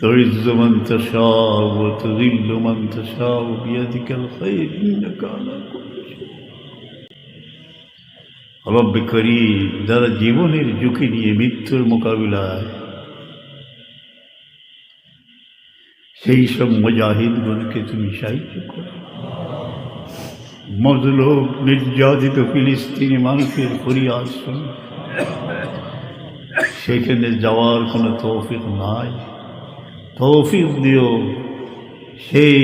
تعز من تشاء وتذل من تشاء بيدك الخير إنك على كل شيء রব্বে করি যারা জীবনের ঝুঁকি নিয়ে মৃত্যুর মোকাবিলায় সেই সব মুজাহিদগণকে তুমি সাহায্য করো মজলুম নির্যাতিত ফিলিস্তিনি মানুষের ফরিয়াদ শুন সেখানে যাওয়ার কোনো তৌফিক নাই তৌফিক দিও সেই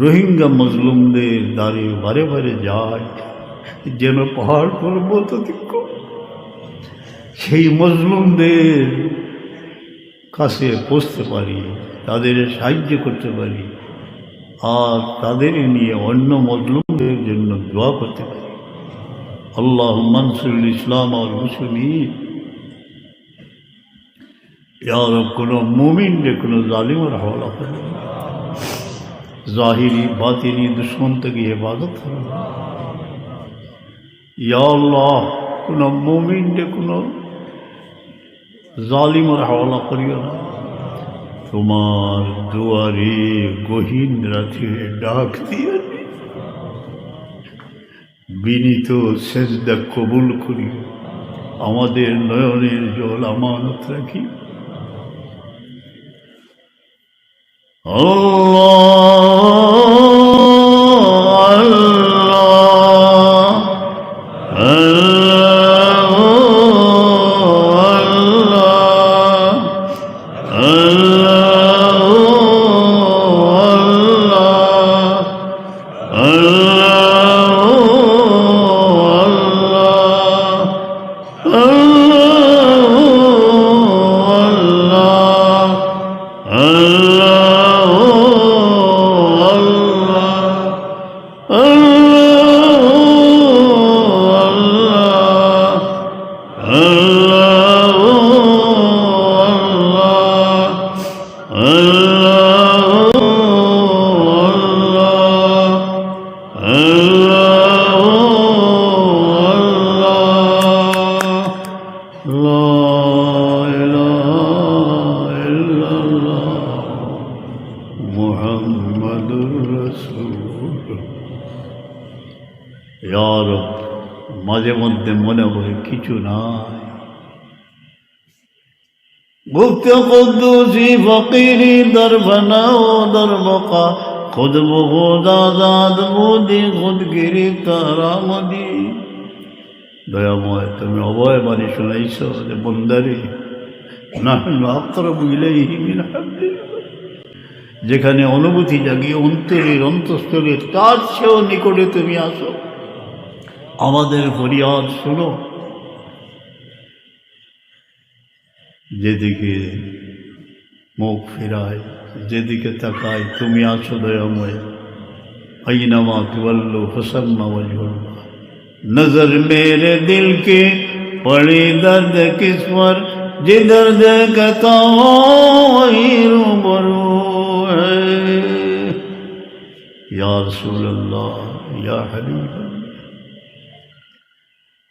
রোহিঙ্গা মজলুমদের দ্বারে বারে বারে যায়। যেন পাহাড় পর্বত সেই মজলুমদের কাছে পৌঁছতে পারি, তাদের সাহায্য করতে পারি, আর তাদের নিয়ে অন্য মজলুমদের জন্য দোয়া করতে পারি। আল্লাহ মনসুল ইসলাম আর মুসলিম ইয়ার কোনো মুমিনরে, কোনো জালিমের হওয়া করে জাহিরি, বাতিনি, দুশ্মন থেকে হেফাজত করে ইয়া আল্লাহ, কোনো মুমিনরে, কোনো জালিমের হাওলা করিও না। তোমার দুয়ারে গহীন রাতে ডাক দিয়ে বিনীত সেজদা কবুল করি। আমাদের নয়নের জল আমানত রাখি। Allah. মাঝে মধ্যে মনে হয় কিছু নাই গুপ্ত কুদ্দুসি ফকিরি দরবনা ও দরবকা খুদ বহুদ আজাদ মোদি খুদগিরি তারামদি দয়াময় তুমি অভয় বাণী শুনাইছ যে বন্দারে যেখানে অনুভূতি জাগিয়ে অন্তরের অন্তঃস্থলে তার চেয়েও নিকটে তুমি আসো আমাদের ফরিয়াদ শোনো যেদিকে মুখ ফিরায়، যেদিকে তাকায় তুমি আছো দয়াময়। اینما تولو فسم وجہ نظر میرے دل کے پڑی درد کس پر جی درد کتا رو برو یا رسول اللہ یا حبیب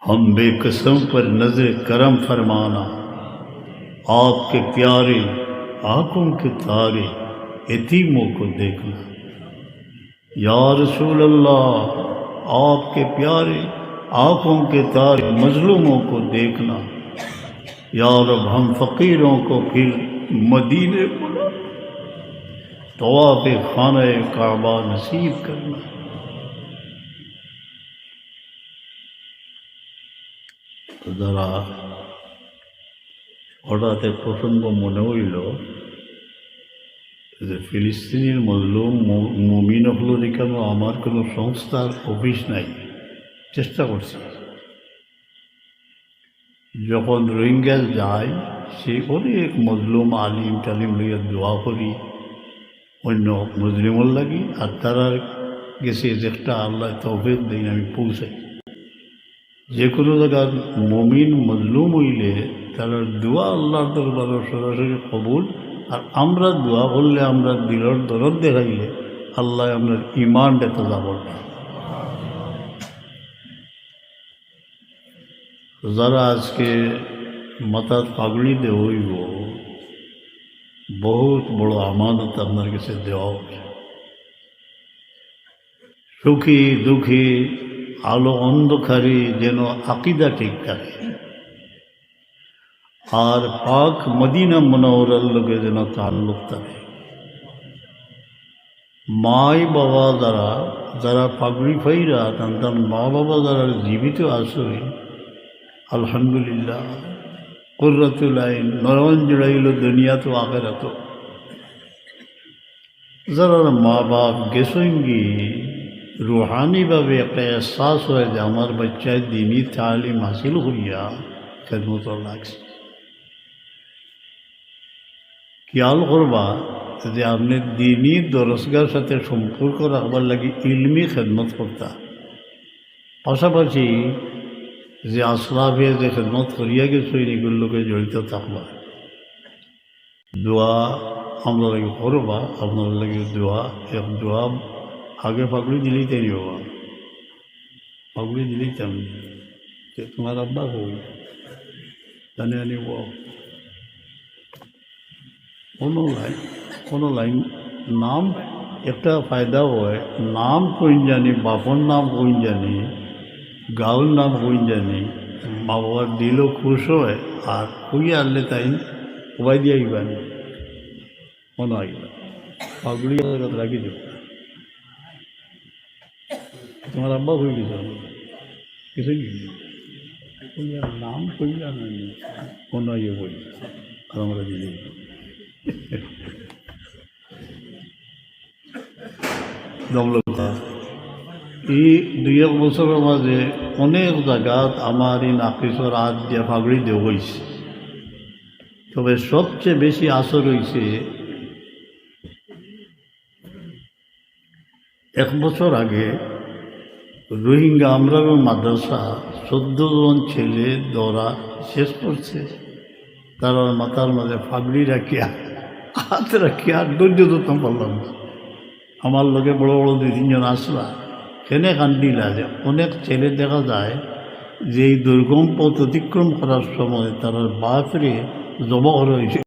ہم بے قسم پر نظر کرم فرمانا، آپ کے پیارے آنکھوں کے تارے یتیموں کو دیکھنا۔ یا رسول اللہ، آپ کے پیارے آنکھوں کے تارے مظلوموں کو دیکھنا۔ یا رب، ہم فقیروں کو پھر مدینے بلا۔ آپ خانہ کعبہ نصیب کرنا۔ ذرا হঠাৎ এক প্রসঙ্গ মনে হইল যে ফিলিস্তিনির মজলুম মুমিন হলো কেন আমার কোনো সংস্থার অফিস নাই? চেষ্টা করছি। যখন রোহিঙ্গা যায়, সে অনেক মজলুম, আলিম টালিম লইয়া দোয়া করি, অন্য মুসলিমর লাগি, আর তারা গেছে একটা আল্লাহ তৌফিক দিন, আমি পৌঁছাই। যে কোনো জায়গার মমিন, মজলুম হইলে তারা দোয়া আল্লাহর দরবারে সরাসরি কবুল। আর আমরা দোয়া করলে আমরা দিলর দরদ দেখাইলে আল্লাহ আমরা ইমান দেখতে যাব। যারা আজকে মাথার পাগড়ি দে হইব, বহুত বড় আমানত আপনার কাছে দেওয়া সুখী, দুঃখী আলো অন্ধকারে যেন আকিদা ঠিক থাকে। আর পাক মদিনা মনোহরার লোকে যেন তাল্লুক থাকে। মাই বাবা যারা যারা পাগড়ি ফাইরা তার মা বাবা যারা জীবিত আসই আলহামদুলিল্লাহ কুর্রাতুল আইন নরন জুড়াইল দুনিয়া তো আখেরাত। যারা মা বাপ গেসঙ্গি রুহানিভাবে একটা এহসাস হয় যে আমার বাচ্চায় দিনই তালিম হাসিল হইয়া খেদমত লাগছে খেয়াল করবা যে আপনি দিনই দরসগার সাথে সম্পর্ক রাখবার লাগি ইলমি খেদমত করতা পাশাপাশি যে আসলাফে যে খেদমত করিয়া গেছো এগুলোকে জড়িত থাকবা দোয়া আমরা লাগে করবা আপনার লাগে দোয়া এক দোয়া আগে পাগড়ি দিলেই তাই বাবা পাগড়ি দিলেই যে তোমার আব্বা হই জানে আনিব কোনো লাইন কোনো লাইন নাম একটা ফায়দা হয়। নাম কইন জানি, বাপর নাম কইন জানি গাঁওর নাম কইন জানি মা বাবার দিলও খুশ হয়, আর কই আনলে তাই উপায় দিয়ে আইবানি মনে আইবা। পাগড়ি রাখি যাও তোমার আব্বা হয়ে গেছে কিছু নাম কইয়া কোনো ইয়ে বই আর আমরা দিদি। দমলতা এই দুই এক বছরের মাঝে অনেক জায়গাত আমার এই নাকিসর হাত দিয়ে ফাগড়ি দেওয়া হয়েছে তবে সবচেয়ে বেশি আসর হয়েছে এক বছর আগে রোহিঙ্গা আমরারও মাদ্রাসা চোদ্দ জন ছেলে দৌড়া শেষ করছে। তারা মাথার মাঝে ফাগড়ি রাখিয়া, হাত রাখিয়া ধৈর্য ধরতাম পারলাম আমার লোকে বড় বড় দুই তিনজন আসলা, কেনে কান্দিলা যে অনেক ছেলে দেখা যায় যে এই দুর্গম পথ অতিক্রম করার সময় তারা বাপরে জমা করা হয়েছে।